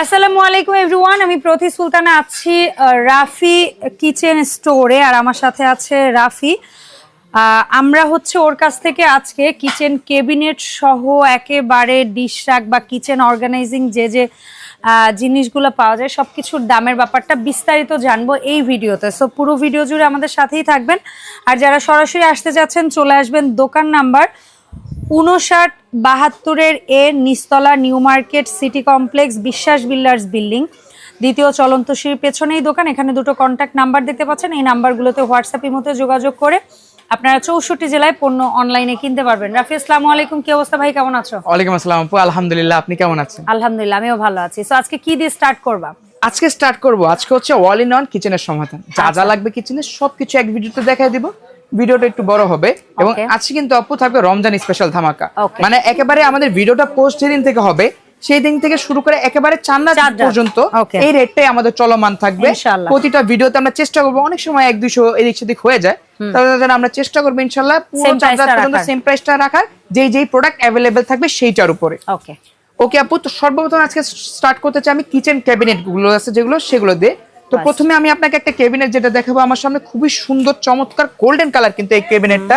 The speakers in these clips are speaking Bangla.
আসসালামু আলাইকুম এভরিওয়ান আমি প্রতি সুলতানা আছি রাফি কিচেন স্টোরে, আর আমার সাথে আছে রাফি। আমরা হচ্ছে ওর কাছ থেকে আজকে কিচেন কেবিনেট সহ একেবারে ডিশ রাক বা কিচেন অর্গানাইজিং যে যে জিনিসগুলো পাওয়া যায় সব কিছুর দামের ব্যাপারটা বিস্তারিত জানব এই ভিডিওতে। সো পুরো ভিডিও জুড়ে আমাদের সাথেই থাকবেন। আর যারা সরাসরি আসতে যাচ্ছেন, চলে আসবেন দোকান নাম্বার উনষাট বাহাত্তরের এ নিস্তলা new market city complex Biswas builders building. দ্বিতীয় চলন্ত সিঁড়ির পেছনেই দোকান এখানে দুটো কন্ট্যাক্ট নাম্বার দেখতে পাচ্ছেন। এই নাম্বারগুলোতে হোয়াটসঅ্যাপ মতো যোগাযোগ করে আপনারা চৌষট্টি জেলায় পণ্য অনলাইনে কিনতে পারবেন। রাফি আসসালামু আলাইকুম। কি অবস্থা ভাই? কেমন আছো? ওয়ালাইকুম আসসালাম আপু। আলহামদুলিল্লাহ আপনি কেমন আছেন? আলহামদুলিল্লাহ আমিও ভালো আছি। সো আজকে কি দিয়ে স্টার্ট করবা? আজকে স্টার্ট করব। আজকে হচ্ছে অল ইন অন কিচেনের সমাধান। যা যা লাগবে কিচেনের সবকিছু এক ভিডিওতে দেখাই দিব। ভিডিওটা একটু বড় হবে এবং আজকে কিন্তু আপু থাকবে রমজান স্পেশাল ধামাকা। মানে একেবারে আমাদের ভিডিওটা পোস্ট যেদিন থেকে হবে সেই দিন থেকে শুরু করে একেবারে চান্না। পর্যন্ত এই রেটটাই আমাদের চলমান থাকবে। প্রতিটা ভিডিওতে আমরা চেষ্টা করব অনেক সময় এক দুইশো এদিক সেদিক হয়ে যায়। তাহলে আমরা চেষ্টা করব ইনশাল্লাহ পুরো পর্যন্ত। সেম প্রাইসটা রাখার যেই যেই প্রোডাক্ট অ্যাভেলেবেল থাকবে সেইটার উপরে। ওকে ওকে আপু তো সর্বপ্রথম আজকে স্টার্ট করতে চাই আমি কিচেন ক্যাবিনেটগুলো আছে যেগুলো সেগুলো দিয়ে। তো প্রথমে আমি আপনাকে একটা ক্যাবিনেট যেটা দেখাবো আমার সামনে খুবই সুন্দর চমৎকার গোল্ডেন কালার কিন্তু এই ক্যাবিনেটটা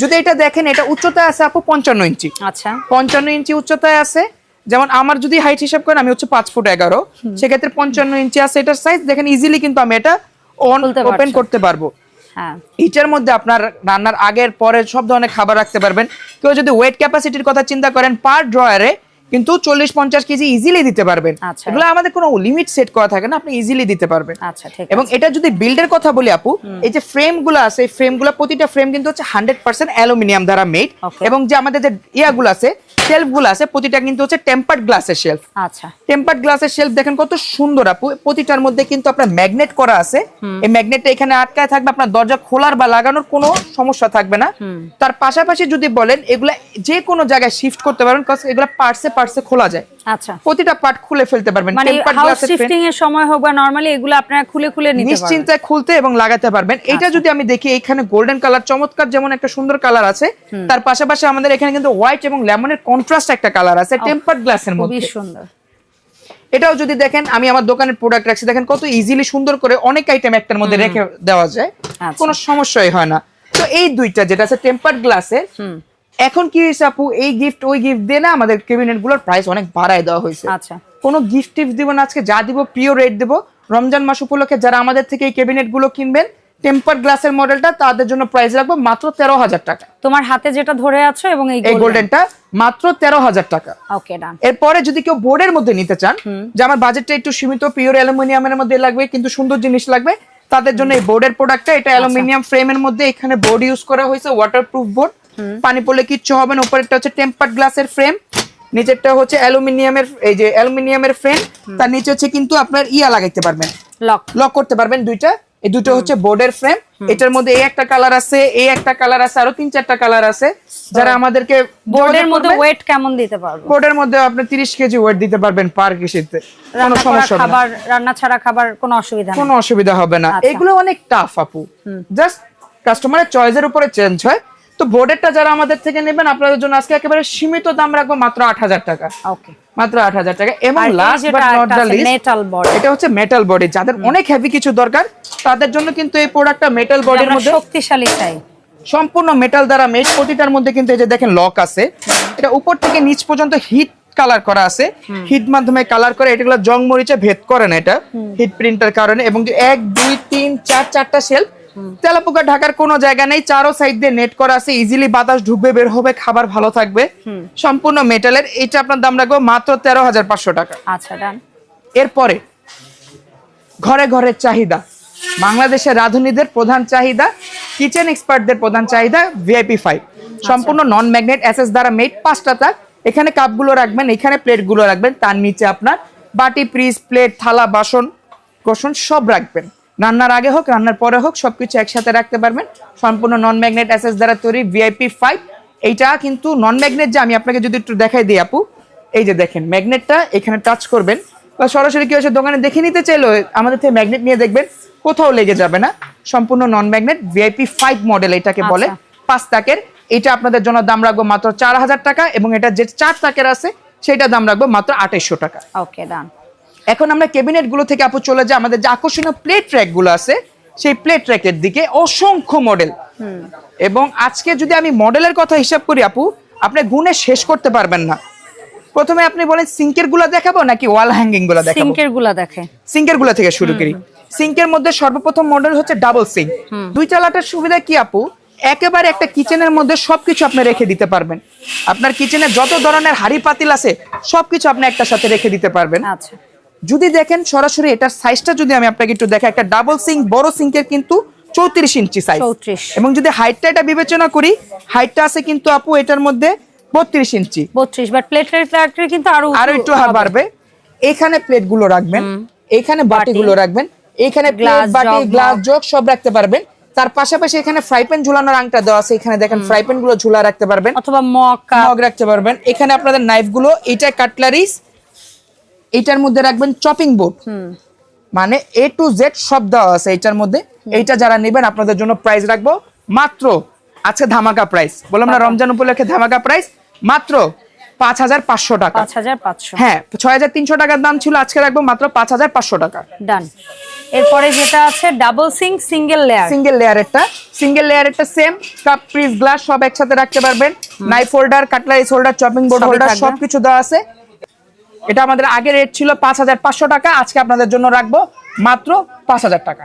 যদি এটা দেখেন এটা উচ্চতায় আছে আপু পঞ্চান্ন ইঞ্চি। আচ্ছা। পঞ্চান্ন ইঞ্চি উচ্চতায় আছে। যেমন আমার যদি হাইট হিসাব করেন আমি হচ্ছে পাঁচ ফুট এগারো। সেক্ষেত্রে পঞ্চান্ন ইঞ্চি আছে এটার সাইজ দেখেন ইজিলি কিন্তু আমি এটা অন ওপেন করতে পারব। হ্যাঁ। এটার মধ্যে আপনার রান্নার আগের পরে সব ধরনের খাবার রাখতে পারবেন। কেউ যদি ওয়েট ক্যাপাসিটির কথা চিন্তা করেন পার ড্রয়ারে কিন্তু চল্লিশ পঞ্চাশ কেজি ইজিলি দিতে পারবেন। আচ্ছা। এগুলো আমাদের কোনো লিমিট সেট করা থাকে না আপনি ইজিলি দিতে পারবেন। আচ্ছা এবং এটা যদি বিল্ডের কথা বলি আপু এই যে ফ্রেমগুলো আছে ফ্রেমগুলো প্রতিটা ফ্রেম কিন্তু হচ্ছে হান্ড্রেড পার্সেন্ট অ্যালুমিনিয়াম দ্বারা মেড এবং যে আমাদের যে ইয়াগুলো আছে শেলফগুলো আছে প্রতিটা কিন্তু হচ্ছে টেম্পার্ড গ্লাসের শেলফ আচ্ছা। টেম্পার্ড গ্লাসের শেলফ দেখেন কত সুন্দর আপু প্রতিটার মধ্যে কিন্তু আপনার ম্যাগনেট করা আছে। এই ম্যাগনেটটা এখানে আটকায় থাকবে আপনার দরজা খোলার বা লাগানোর কোনো সমস্যা থাকবে না। তার পাশাপাশি যদি বলেন এগুলা যে কোনো জায়গায় শিফট করতে পারবেন কারণ এগুলা পার্টসে পার্টসে খোলা যায়। আচ্ছা। প্রতিটা পার্ট খুলে ফেলতে পারবেন। মানে হাউস শিফটিং এর সময় হোক বা নরমালি এগুলো আপনারা খুলে খুলে নিতে পারবেন। নিশ্চিন্তায় খুলতে এবং লাগাতে পারবেন। আচ্ছা। এটা যদি আমি দেখি এখানে গোল্ডেন কালার চমৎকার যেমন একটা সুন্দর কালার আছে তার পাশাপাশি আমাদের এখানে কিন্তু হোয়াইট এবং লেমনের কন্ট্রাস্ট একটা কালার আছে টেম্পার্ড গ্লাসের খুবই মধ্যে। সুন্দর। এটাও যদি দেখেন আমি আমার দোকানের প্রোডাক্ট রাখছি দেখেন কত ইজিলি সুন্দর করে অনেক আইটেম একটার মধ্যে রেখে দেওয়া যায়। আচ্ছা। কোনো সমস্যাই হয় না। তো এই দুইটা যেটা আছে টেম্পার্ড গ্লাসের এখন কি হয়েছে আপু? এই গিফট ওই গিফট দিয়ে না আমাদের ক্যাবিনেটগুলোর প্রাইস অনেক বাড়ায় দেওয়া হয়েছে। আচ্ছা। কোনো গিফট টিফট দিব না আজকে যা দিব প্রিয় রেট দেবো। রমজান মাস উপলক্ষে যারা আমাদের থেকে এই ক্যাবিনেটগুলো কিনবেন টেম্পার গ্লাসের মডেলটা তাদের জন্য প্রাইস রাখব মাত্র তেরো হাজার টাকা। তোমার হাতে যেটা ধরে আছো এবং এই গোল্ডেনটা মাত্র তেরো হাজার টাকা। ওকে ডান এরপরে যদি কেউ বোর্ডের মধ্যে নিতে চান যে আমার বাজেটটা একটু সীমিত পিওর অ্যালুমিনিয়ামের মধ্যে লাগবে কিন্তু সুন্দর জিনিস লাগবে তাদের জন্য এই বোর্ডের প্রোডাক্টটা এটা অ্যালুমিনিয়াম ফ্রেমের মধ্যে এখানে বোর্ড ইউজ করা হয়েছে ওয়াটারপ্রুফ বোর্ড পানি পড়লে কিচ্ছু হবে না উপরেরটা হচ্ছে টেম্পার্ড গ্লাসের ফ্রেম নিচেরটা হচ্ছে অ্যালুমিনিয়ামের এই যে অ্যালুমিনিয়ামের ফ্রেম তার নিচে হচ্ছে কিন্তু আপনার ইয়া লাগাইতে পারবেন। লক লক করতে পারবেন দুইটা। এই দুটো হচ্ছে বোর্ডের ফ্রেম এটার মধ্যে এই একটা কালার আছে এই একটা কালার আছে আরও তিন চারটা কালার আছে। যারা আমাদেরকে বোর্ডের মধ্যে ওয়েট কেমন দিতে পারব? বোর্ডের মধ্যে আপনি তিরিশ কেজি ওয়েট দিতে পারবেন পার কেজিতে। কোনো সমস্যা না। খাবার রান্না ছাড়া খাবার কোনো অসুবিধা কোনো অসুবিধা হবে না। আচ্ছা। এগুলো অনেক টাফ আপু। জাস্ট কাস্টমারের চয়েসের উপরে চেঞ্জ হয়। তো বোর্ডেরটা যারা আমাদের থেকে নেবেন আপনাদের জন্য আজকে একেবারে সীমিত দাম রাখব মাত্র আট হাজার টাকা। ওকে মাত্র আট হাজার টাকা। এবং last but not the least metal body। এটা হচ্ছে মেটাল বডি যাদের অনেক হেভি কিছু দরকার তাদের জন্য কিন্তু এই প্রোডাক্টটা মেটাল বডির মধ্যে শক্তিশালী চাই। সম্পূর্ণ মেটাল দ্বারা মেড প্রতিটার মধ্যে কিন্তু এই যে দেখেন লক আছে। এটা উপর থেকে নিচ পর্যন্ত হিট কালার করা আছে। হিট মাধ্যমে কালার করে এটাগুলো জং মরিচে ভেদ করে না এটা। হিট প্রিন্টার কারণে এবং এক দুই তিন চার চারটা শেলফ তেলাপোকা ঢাকার কোনো জায়গা নেই চারো সাইড দিয়ে নেট করা আছে ইজিলি বাতাস ঢুকবে বের হবে খাবার ভালো থাকবে। সম্পূর্ণ মেটালের এটা আপনার দাম রাখব মাত্র তেরো হাজার পাঁচশো টাকা। আচ্ছা ডান। এরপরে ঘরে ঘরে চাহিদা। বাংলাদেশের রাঁধুনিদের প্রধান চাহিদা কিচেন এক্সপার্টদের প্রধান চাহিদা ভিআইপি ফাইভ সম্পূর্ণ নন ম্যাগনেট অ্যাসেস দ্বারা মেড পাঁচটা তাক এখানে কাপগুলো রাখবেন এখানে প্লেটগুলো রাখবেন তার নিচে আপনার বাটি প্রিজ প্লেট থালা বাসন কোসন সব রাখবেন। রান্নার আগে হোক রান্নার পরে হোক সবকিছু একসাথে রাখতে পারবেন। সম্পূর্ণ নন ম্যাগনেট অ্যাসেস দ্বারা তৈরি ভিআইপি ফাইভ এইটা কিন্তু নন ম্যাগনেট যে আমি আপনাকে যদি একটু দেখাই দিই আপু। এই যে দেখেন ম্যাগনেটটা এখানে টাচ করবেন। বা সরাসরি কেউ এসে দোকানে দেখে নিতে চাইলো আমাদের থেকে ম্যাগনেট নিয়ে দেখবেন কোথাও লেগে যাবে না। সম্পূর্ণ non magnet VIP five model এটাকে বলে আচ্ছা। পাঁচ তাকের। এটা আপনাদের জন্য দাম রাখব মাত্র চার হাজার টাকা এবং এটা যে চার তাকের আছে সেটা দাম রাখব মাত্র আঠাইশশো টাকা। ওকে ডান এখন আমরা ক্যাবিনেটগুলো থেকে আপু চলে যাই। আমাদের যে আকর্ষণীয় প্লেট ট্র্যাকগুলো আছে সেই প্লেট ট্র্যাকের দিকে অসংখ্য মডেল এবং আজকে যদি আমি মডেলের কথা হিসাব করি আপু আপনি গুণে শেষ করতে পারবেন না। প্রথমে আপনি বলেন সিঙ্কেরগুলো দেখাবো নাকি ওয়াল হ্যাঙ্গিংগুলো দেখাবো? সিঙ্কেরগুলা দেখে। সিঙ্কেরগুলো থেকে শুরু করি। সিঙ্কের মধ্যে সর্বপ্রথম মডেল হচ্ছে ডাবল সিঙ্ক দুই চালাটার সুবিধা কি আপু? একেবারে একটা কিচেনের মধ্যে সবকিছু আপনি রেখে দিতে পারবেন। আপনার কিচেনে যত ধরনের হাড়ি পাতিল আছে সবকিছু আপনি একটা সাথে রেখে দিতে পারবেন। আচ্ছা। যদি দেখেন সরাসরি এটার সাইজটা যদি আমি আপনাকে একটু দেখা একটা ডাবল সিঙ্ক বড় সিঙ্কের কিন্তু চৌত্রিশ ইঞ্চি সাইজ 34 এবং যদি হাইটটা এটা বিবেচনা করি হাইটটা আছে কিন্তু আপু এটার মধ্যে বত্রিশ ইঞ্চি বত্রিশ বাট প্লেটের কিন্তু আরও আরও একটু বাড়বে। এখানে প্লেটগুলো রাখবেন এখানে বাটি গুলো রাখবেন এখানে Glass, বাটি গ্লাস। জগ সব রাখতে পারবেন। তার পাশাপাশি এখানে ফ্রাই প্যান ঝুলানোর আংটা দেওয়া আছে এখানে দেখেন ফ্রাই প্যানগুলো ঝুলা রাখতে পারবেন। অথবা মগ মগ রাখতে পারবেন। এখানে আপনাদের নাইফগুলো এটা কাটলারিস এটার মধ্যে রাখবেন চপিং বোর্ড মানে এ টু জেড সব দেওয়া আছে এটার মধ্যে। এইটা যারা নেবেন আপনাদের জন্য প্রাইস রাখব। মাত্র আজকে ধামাকা প্রাইস বললাম না রমজান উপলক্ষে ধামাকা প্রাইস মাত্র পাঁচ হাজার পাঁচশো টাকা। হ্যাঁ ছয় হাজার তিনশো টাকার দাম ছিল আজকে রাখব মাত্র পাঁচ হাজার পাঁচশো টাকা। ডান এরপরে যেটা আছে double sink single layer single লেয়ারেরটা সিঙ্গেল লেয়ারেরটা সেম কাপ পিস গ্লাস সব একসাথে রাখতে পারবেন। Knife holder cutleries holder chopping board holder সবকিছু দেওয়া আছে। এটা আমাদের আগে রেট ছিল পাঁচ হাজার পাঁচশো টাকা আজকে আপনাদের জন্য রাখব মাত্র পাঁচ হাজার টাকা।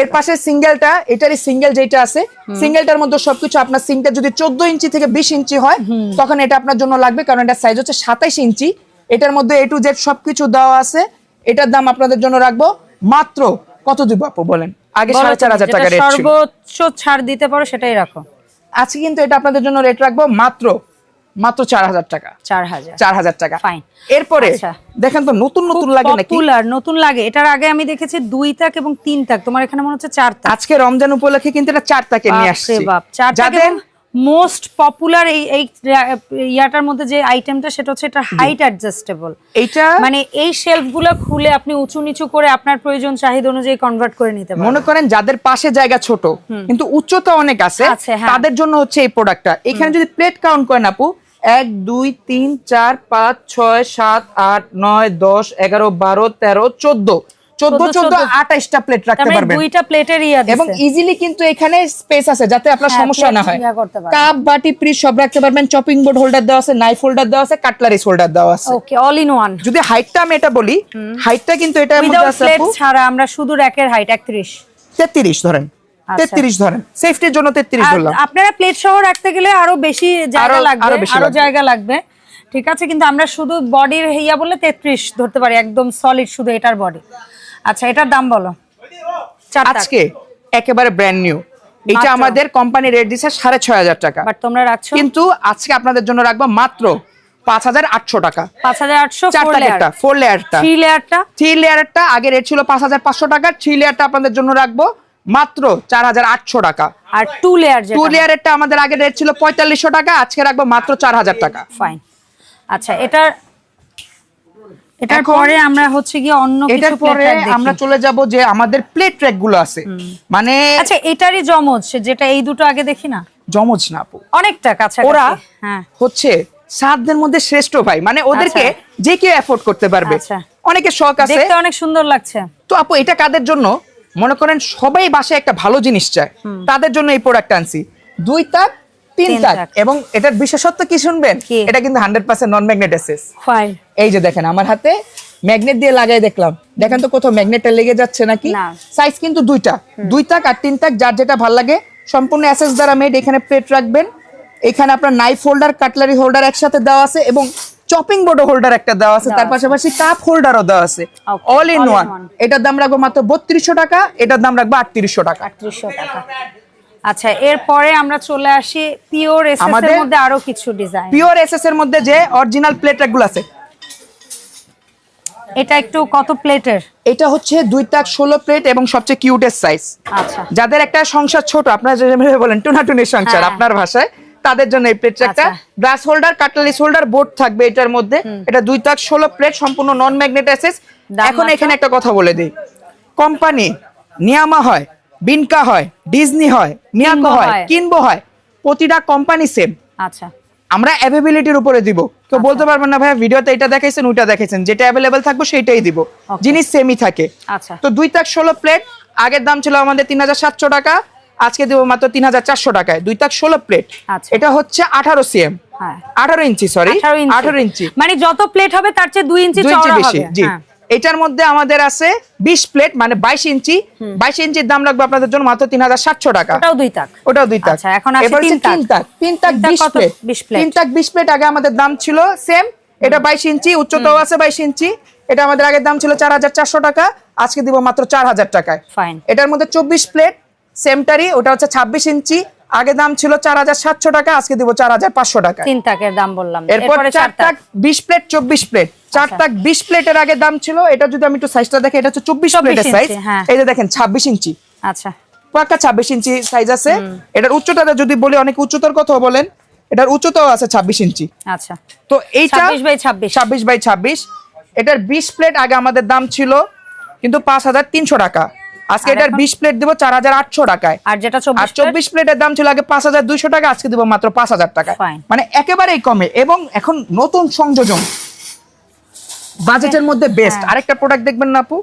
এর পাশে সিঙ্গেলটা এটারই সিঙ্গেল যেটা আছে সিঙ্গেলটার মধ্যে সবকিছু আপনার সিঙ্কটা যদি চোদ্দ ইঞ্চি থেকে বিশ ইঞ্চি হয় তখন এটা আপনার জন্য লাগবে কারণ এটা সাইজ হচ্ছে সাতাইশ ইঞ্চি। এটার মধ্যে এ টু জেড সবকিছু দেওয়া আছে। এটার দাম আপনাদের জন্য রাখব মাত্র কত দিব আপু বলেন? আগে সাড়ে চার হাজার টাকা সর্বোচ্চ ছাড় দিতে পারো সেটাই রাখো। আজকে কিন্তু এটা আপনাদের জন্য রেট রাখব মাত্র মাত্র চার হাজার টাকা। চার হাজার। চার হাজার টাকা। Fine. এরপরে আচ্ছা। দেখেন তো নতুন নতুন লাগে নাকি? নতুন লাগে। এটার আগে আমি দেখেছি দুই তাক এবং তিন তাক। তোমার এখানে মনে হচ্ছে চার তাক। আজকে রমজান উপলক্ষে কিন্তু এটা চার তাকে নিয়ে আসছে। বাপ। চার যাদের মোস্ট পপুলার এই এই ইয়াটার মধ্যে যে আইটেমটা সেটা হচ্ছে এটা হাইট অ্যাডজাস্টেবল এইটা মানে এই শেলফগুলো খুলে আপনি উঁচু নিচু করে আপনার প্রয়োজন চাহিদা অনুযায়ী কনভার্ট করে নিতে পারেন মনে করেন যাদের পাশে জায়গা ছোট কিন্তু উচ্চতা অনেক আছে আছে, হ্যাঁ। তাদের জন্য হচ্ছে এই প্রোডাক্টটা এখানে যদি প্লেট কাউন্ট করেন আপু এক দুই তিন চার পাঁচ ছয় সাত আট নয় দশ এগারো বারো তেরো চোদ্দ। চোদ্দ চোদ্দ। আঠাইশটা প্লেট রাখতে মানে পারবেন। দুইটা প্লেটের ইয়া এবং ইজিলি কিন্তু এখানে স্পেস আছে যাতে আপনার হ্যাঁ, সমস্যা না হয়। কাপ বাটি প্রিজ সব রাখতে পারবেন। চপিং বোর্ড হোল্ডার দেওয়া আছে নাইফ হোল্ডার দেওয়া আছে কাটলারিস হোল্ডার দেওয়া আছে। ওকে অল ইন ওয়ান যদি হাইটটা আমি এটা বলি হাইটটা কিন্তু এটা ছাড়া আমরা শুধু র্যাকের হাইট 31 তেত্রিশ ধরেন। তেত্রিশ ধরেন। সেফটির জন্য তেত্রিশ ধরলাম। আপনারা প্লেট সহ রাখতে গেলে আরও বেশি জায়গা লাগবে আরও। জায়গা লাগবে। ঠিক আছে কিন্তু আমরা শুধু বডির ইয়া বলে 33 ধরতে পারি একদম সলিড শুধু এটার বডি আচ্ছা এটার দাম বলো। আজকে একেবারে ব্র্যান্ড নিউ এটা আমাদের কোম্পানি রেট দিচ্ছে সাড়ে ছয় হাজার টাকা। বাট তোমরা রাখছো? কিন্তু আজকে আপনাদের জন্য রাখব মাত্র পাঁচ হাজার আটশো টাকা। 5800 চার ফোর লেয়ার প্যাকেটটা ফোর লেয়ারটা। থ্রি লেয়ারটা? থ্রি লেয়ারটা আগে রেট ছিল পাঁচ হাজার পাঁচশো টাকা। থ্রি লেয়ারটা আপনাদের জন্য রাখব মাত্র চার হাজার আটশো টাকা। আর টু লেয়ার টু লেয়ারেরটা আমাদের আগে রেট ছিল পঁয়তাল্লিশশো টাকা আজকে রাখব মাত্র চার হাজার টাকা। ফাইন আচ্ছা এটার এটার পরে আমরা হচ্ছে গিয়ে অন্য এটার পরে আমরা চলে যাব যে আমাদের প্লেট ট্র্যাকগুলো আছে। মানে আচ্ছা এটারই জমজ যেটা এই দুটো আগে দেখি না? জমজ না আপু। অনেকটা কাছে ওরা হ্যাঁ। হচ্ছে সাতদের মধ্যে শ্রেষ্ঠ ভাই। মানে ওদেরকে যে কেউ করতে পারবে। আচ্ছা। অনেকে শখ আছে। দেখতে অনেক সুন্দর লাগছে। তো আপু এটা কাদের জন্য? মনে করেন সবাই বাসায় একটা ভালো জিনিস চায় তাদের জন্য এই প্রোডাক্ট আনছি। দুই তাক তিন তাক। এবং এটার বিশেষত্ব কি শুনবেন? এটা কিন্তু hundred percent non magnet SS এই যে দেখেন আমার হাতে ম্যাগনেট দিয়ে লাগাই দেখলাম। দেখেন তো কোথাও ম্যাগনেটটা লেগে যাচ্ছে নাকি? সাইজ কিন্তু দুইটা। দুই তাক আর তিন তাক যার যেটা ভালো লাগে সম্পূর্ণ অ্যাসেস দ্বারা মেড এখানে প্লেট রাখবেন। এখানে আপনার নাইফ হোল্ডার কাটলারি হোল্ডার একসাথে দেওয়া আছে এবং চপিং বোর্ড হোল্ডার একটা দেওয়া আছে তার পাশাপাশি কাপ হোল্ডারও দেওয়া আছে। অল ইন ওয়ান এটার দাম রাখব মাত্র বত্রিশশো টাকা এটার দাম রাখব আটত্রিশশো টাকা। আটত্রিশশো টাকা। আচ্ছা এরপরে আমরা চলে আসি পিওর এসএস এর মধ্যে আরও কিছু ডিজাইন পিওর এসএস এর মধ্যে যে অরিজিনাল প্লেটগুলো আছে। এটা একটু কত প্লেটের এটা হচ্ছে দুই তাক ষোলো প্লেট এবং সবচেয়ে কিউটেস্ট সাইজ আচ্ছা। যাদের একটা সংসার ছোট আপনারা যেভাবে বলেন টুনাটুনির সংসার হ্যাঁ। আপনার ভাষায়। তাদের জন্য এই প্লেট একটা আচ্ছা। Glass holder cutleries holder board থাকবে এটার মধ্যে। এটা দুই তাক ষোলো প্লেট সম্পূর্ণ নন ম্যাগনেট অ্যাসেস এখন এখানে একটা কথা বলে দিই। কোম্পানি নিয়ামা হয় বিনকা হয় ডিজনি হয় কিনবো হয় হয়। কিনবো হয় প্রতিটা কোম্পানি সেম আচ্ছা। আমরা অ্যাভেবিলিটির উপরে দিব। কেউ বলতে পারবেন না ভাইয়া ভিডিওতে এটা দেখাইছেন ওইটা দেখাইছেন। যেটা অ্যাভেলেবেল থাকবে সেটাই দিব। জিনিস সেমই থাকে। আচ্ছা। তো দুই তাক ষোলো প্লেট আগের দাম ছিল আমাদের তিন হাজার সাতশো টাকা। আজকে দেবো মাত্র তিন হাজার চারশো টাকায়। দুই তাক ষোলো প্লেট আচ্ছা। এটা হচ্ছে আঠারো সিএম হ্যাঁ। আঠারো ইঞ্চি সরি আঠারো ইঞ্চি। মানে যত প্লেট হবে তার চেয়ে দুই ইঞ্চি ইঞ্চি বেশি জি। হ্যাঁ। এটার মধ্যে আমাদের আছে বিশ প্লেট মানে বাইশ ইঞ্চি। বাইশ ইঞ্চির দাম লাগবে আপনাদের জন্য মাত্র তিন হাজার সাতশো টাকা। ওটাও দুই তাক। ওটাও দুই তাক। আচ্ছা, এখন তিন তাক। তিন বিশ প্লেট তিন তাক বিশ প্লেট আগে আমাদের দাম ছিল সেম এটা বাইশ ইঞ্চি উচ্চতাও আছে বাইশ ইঞ্চি। এটা আমাদের আগের দাম ছিল চার হাজার চারশো টাকা। আজকে দিব মাত্র চার হাজার টাকায়। ফাইন এটার মধ্যে চব্বিশ প্লেট সেমটারি ওটা হচ্ছে ছাব্বিশ ইঞ্চি। আগে দাম ছিল চার হাজার সাতশো টাকা আজকে দিব চার হাজার পাঁচশো টাকা। তিন তাকের দাম বললাম। এরপর চার তাক। বিশ প্লেট চব্বিশ প্লেট। চার আচ্ছা। তাক বিশ প্লেটের আগে দাম ছিল এটা যদি আমি একটু সাইজটা দেখে এটা হচ্ছে চব্বিশ 24 প্লেটের সাইজ হ্যাঁ। এই যে দেখেন ছাব্বিশ ইঞ্চি। আচ্ছা। পাক্কা ছাব্বিশ ইঞ্চি সাইজ আছে। এটার উচ্চতাটা যদি বলি অনেক উচ্চতার কথা বলেন এটার উচ্চতাও আছে ছাব্বিশ ইঞ্চি। আচ্ছা। তো এইটা 26 বাই 26 ছাব্বিশ বাই ছাব্বিশ। এটার বিশ প্লেট আগে আমাদের দাম ছিল কিন্তু পাঁচ হাজার তিনশো টাকা। আজকে এটার এখন? বিশ প্লেট দিব চার হাজার আটশো টাকায়। আর যেটা আর চব্বিশ চব্বিশ প্লেটের দাম ছিল আগে পাঁচ হাজার দুইশো টাকা আজকে দিব মাত্র পাঁচ হাজার টাকা। মানে একেবারেই কমে এবং এখন নতুন সংযোজন। বাজেটের মধ্যে বেস্ট হ্যাঁ। আরেকটা প্রোডাক্ট দেখবেন না আপু?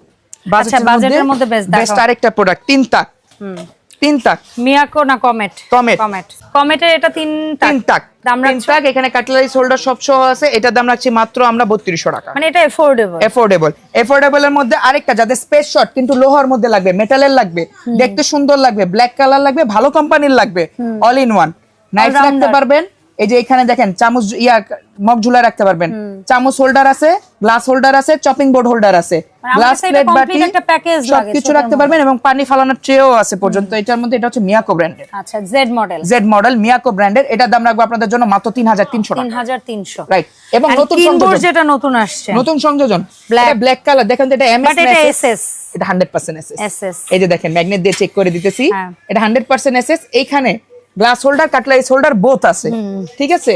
বাজেটের মধ্যে best বেস্ট আরেকটা প্রোডাক্ট তিনটা। তাক তিন তাক। মিয়াকো না কমেট? কমেট। কমেট। কমেটের এটা তিন তিন তাক। দাম এখানে কাটলারিস হোল্ডার সব সহ আছে এটার দাম রাখছি মাত্র আমরা টাকা। মানে এটা এফোর্ডেবল এফোর্ডেবল এফোর্ডেবল এর মধ্যে আরেকটা যাদের স্পেস শট কিন্তু লোহার মধ্যে লাগবে মেটালের লাগবে দেখতে সুন্দর লাগবে ব্ল্যাক কালার লাগবে ভালো কোম্পানির লাগবে অল ইন ওয়ান নাইফ। রাখতে পারবেন। এই যে এখানে দেখেন চামচ ইয়া মগ ঝুলা রাখতে পারবেন। চামচ হোল্ডার আছে গ্লাস হোল্ডার আছে চপিং বোর্ড হোল্ডার আছে। মানে গ্লাস প্লেট বাটি একটা package লাগে, সবকিছু রাখতে পারবেন এবং পানি ফালানোর ট্রেও আছে পর্যন্ত। এটার মধ্যে এটা হচ্ছে মিয়াকো ব্র্যান্ডের আচ্ছা Z model Z model Miyako ব্র্যান্ডের এটার দাম রাখব আপনাদের জন্য মাত্র তিন হাজার তিনশো তিন টাকা হাজার তিনশো। রাইট এবং নতুন সংযোজন। যেটা নতুন আসছে। নতুন সংযোজন। এটা ব্ল্যাক কালার দেখেন তো এটা এমএস এটা এসএস এটা হান্ড্রেড পার্সেন্ট এসএস এসএস এই যে দেখেন ম্যাগনেট দিয়ে চেক করে দিতেছি। হ্যাঁ। এটা হান্ড্রেড পার্সেন্ট এসএস এইখানে glass holder cutleries holder both আছে। ঠিক আছে?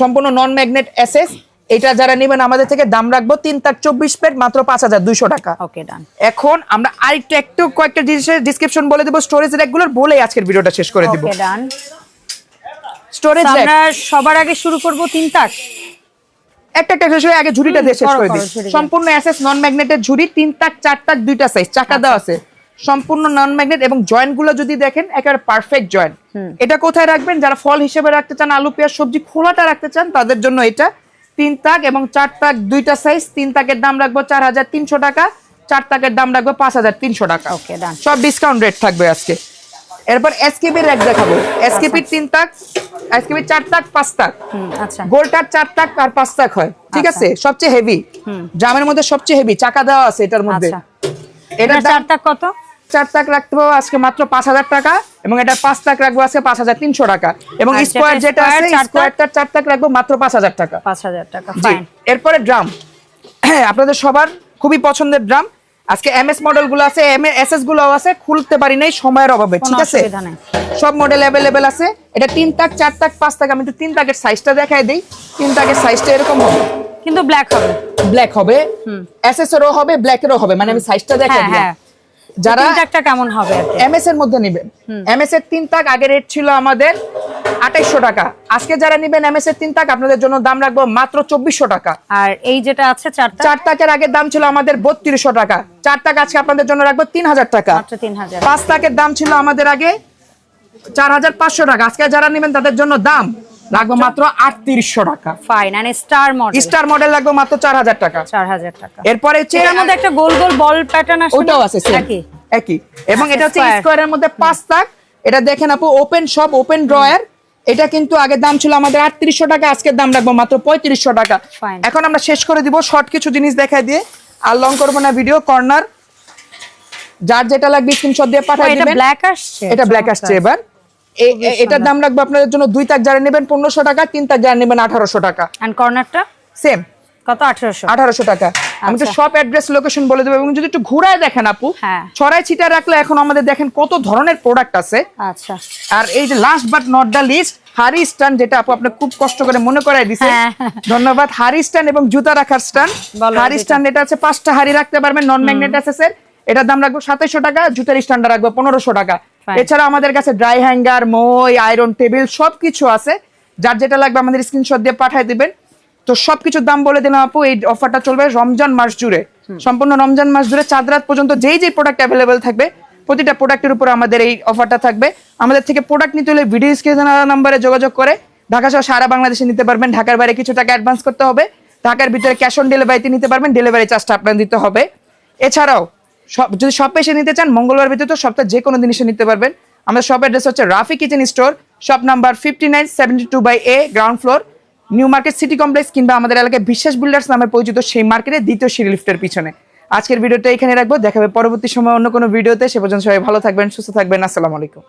সম্পূর্ণ নন ম্যাগনেট এসএস এটা যারা নেবেন আমাদের থেকে দাম রাখব তিন তার চব্বিশ প্লেট মাত্র পাঁচ হাজার দুইশো টাকা। ওকে ডান এখন আমরা আরেকটু একটু কয়েকটা জিনিসের ডিসক্রিপশন বলে দেবো স্টোরেজ র্যাকগুলোর বলে আজকের ভিডিওটা শেষ করে দিব। ডান স্টোরেজ আমরা সবার আগে শুরু করব তিন তাক। একটা একটা শেষ হয়ে আগে ঝুড়িটা দিয়ে শেষ করে দিই। সম্পূর্ণ এসএস নন ম্যাগনেটের ঝুড়ি তিন তাক চার তাক দুইটা সাইজ চাকা আচ্ছা। দেওয়া আছে। সম্পূর্ণ নন ম্যাগনেট এবং জয়েন্টগুলো যদি দেখেন একেবারে পারফেক্ট জয়েন্ট এটা কোথায় রাখবেন? যারা ফল হিসেবে রাখতে চান আলু পেঁয়াজ সবজি খোলাটা রাখতে চান তাদের জন্য এটা তিন তাক এবং চার তাক দুইটা সাইজ তিন তাকের দাম রাখব চার হাজার তিনশো টাকা চার তাকের দাম রাখব পাঁচ হাজার তিনশো টাকা। ওকে সব ডিসকাউন্ট রেট থাকবে আজকে। এরপর এসকেপির র্যাক দেখাবো। এসকেপির তিন তাক এসকেপির চার তাক পাঁচ তাক। আচ্ছা। গোলটার চার তাক আর পাঁচ তাক হয় ঠিক আচ্ছা। আছে? সবচেয়ে হেভি জামের মধ্যে সবচেয়ে হেভি চাকা দেওয়া আছে এটার মধ্যে। আচ্ছা। এটা চার তাক কত? চার তাক রাখতে পারব আজকে মাত্র পাঁচ হাজার টাকা এবং এটা পাঁচ তাক রাখব আজকে পাঁচ হাজার তিনশো টাকা। এবং স্কোয়ার যেটা আছে? স্কোয়ারটার চার তাক রাখব মাত্র পাঁচ হাজার টাকা। পাঁচ হাজার টাকা এরপরে ড্রাম হ্যাঁ আপনাদের সবার খুবই পছন্দের ড্রাম আজকে এমএস মডেলগুলো আছে এম এস এসগুলো আছে খুলতে পারি নাই সময়ের অভাবে ঠিক আছে? সব মডেল অ্যাভেলেবেল আছে। এটা তিন তাক চার তাক পাঁচ তাক আমি একটু তিন তাকের সাইজটা দেখাই দিই। তিন তাকের সাইজটা এরকম হবে। কিন্তু ব্ল্যাক হবে। ব্ল্যাক হবে। এসএস এরও হবে ব্ল্যাক এরও হবে মানে আমি সাইজটা দেখাই হ্যাঁ হ্যাঁ। যারা তাকটা কেমন হবে এমএস এর মধ্যে নেবেন এমএস এর তিন তাক আগে রেট ছিল আমাদের আঠাইশশো টাকা। আজকে যারা নেবেন এমএস এর তিন তাক আপনাদের জন্য দাম রাখব মাত্র চব্বিশশো টাকা। আর এই যেটা আছে চারটা চার টাকার আগের দাম ছিল আমাদের বত্রিশশো টাকা। চার টাকা আজকে আপনাদের জন্য রাখব তিন হাজার টাকা। পাঁচ টাকের দাম ছিল আমাদের আগে চার হাজার পাঁচশো টাকা। আজকে যারা নেবেন তাদের জন্য দাম রাখব মাত্র আটত্রিশশো টাকা। ফাইন আর স্টার মডেল স্টার মডেল রাখব মাত্র চার হাজার টাকা। চার হাজার টাকা। এরপরে হচ্ছে এটার মধ্যে একটা গোল গোল বল প্যাটার্ন আছে ওটাও আছে একই? একই। এবং আচ্ছা, এটা হচ্ছে স্কোয়ারের মধ্যে পাঁচ তাক। এটা দেখেন আপু ওপেন শপ ওপেন ড্রয়ার এটা কিন্তু আগের দাম ছিল আমাদের আটত্রিশশো টাকা আজকের দাম রাখব মাত্র পঁয়ত্রিশশো টাকা। এখন আমরা শেষ করে দিব শর্ট কিছু জিনিস দেখাই দিয়ে। আর লং করব না ভিডিও কর্নার যার যেটা লাগবে স্ক্রিনশট দিয়ে ও, পাঠিয়ে এটা ব্ল্যাক আসছে এটা ব্ল্যাক আসছে এবার। এটার দাম রাখব আপনাদের জন্য। দুই তাক যারা নেবেন পনেরোশো টাকা তিন তাক যারা নেবেন আঠারোশো টাকা। এন্ড কর্নারটা সেম কত? আঠারোশো। আঠারোশো টাকা। আমি তো আচ্ছা। সব অ্যাড্রেস লোকেশন বলে দেবো। এবং যদি একটু ঘুরায় দেখেন আপু হ্যাঁ। ছিটা রাখলে এখন আমাদের দেখেন কত ধরনের প্রোডাক্ট আছে। আচ্ছা। আর এই যে last but not the least হারি স্টান যেটা আপু আপনি খুব কষ্ট করে মনে করাই দিছে। হ্যাঁ। ধন্যবাদ। হারি স্টান এবং জুতা রাখার স্টান হারি। স্টান এটা আছে পাঁচটা হারি রাখতে পারবেন নন ম্যাগনেট এসএসের এটার দাম রাখব সাতাইশশো টাকা জুতার স্ট্যান্ডার রাখব পনেরোশো টাকা. এছাড়া আমাদের কাছে ড্রাই হ্যাঙ্গার মই আয়রন টেবিল সবকিছু আছে। যার যেটা লাগবে আমাদের স্ক্রিনশট দিয়ে পাঠিয়ে দিবেন। তো সবকিছুর দাম বলে দিলাম আপু এই অফারটা চলবে রমজান মাস জুড়ে। সম্পূর্ণ রমজান মাস জুড়ে চাঁদ রাত পর্যন্ত যেই যেই প্রোডাক্ট অ্যাভেলেবেল থাকবে প্রতিটা প্রোডাক্টের উপর আমাদের এই অফারটা থাকবে। আমাদের থেকে প্রোডাক্ট নিতে হলে ভিডিও স্ক্রিন নাম্বারে যোগাযোগ করে ঢাকা সহ সারা বাংলাদেশে নিতে পারবেন। ঢাকার বাইরে কিছু টাকা অ্যাডভান্স করতে হবে। ঢাকার ভিতরে ক্যাশ অন ডেলিভারিতে নিতে পারবেন। ডেলিভারি চার্জটা আপনার দিতে হবে। এছাড়াও সব যদি শপে এসে নিতে চান, মঙ্গলবার ভিতরে তো সপ্তাহে যে কোনো দিন এসে নিতে পারবেন। আমাদের শপ অ্যাড্রেস হচ্ছে Rafi kitchen store shop number fifty nine seventy two by A ground floor new market city complex কিংবা আমাদের এলাকায় বিশ্বাস বিল্ডার্স নামে পরিচিত সেই মার্কেটে দ্বিতীয় সিঁড়ি লিফটের পিছনে। আজকের ভিডিওটা এখানে রাখব। দেখাবে পরবর্তী সময় অন্য কোনো ভিডিওতে। সে পর্যন্ত সবাই ভালো থাকবেন, সুস্থ থাকবেন। আসসালামু আলাইকুম।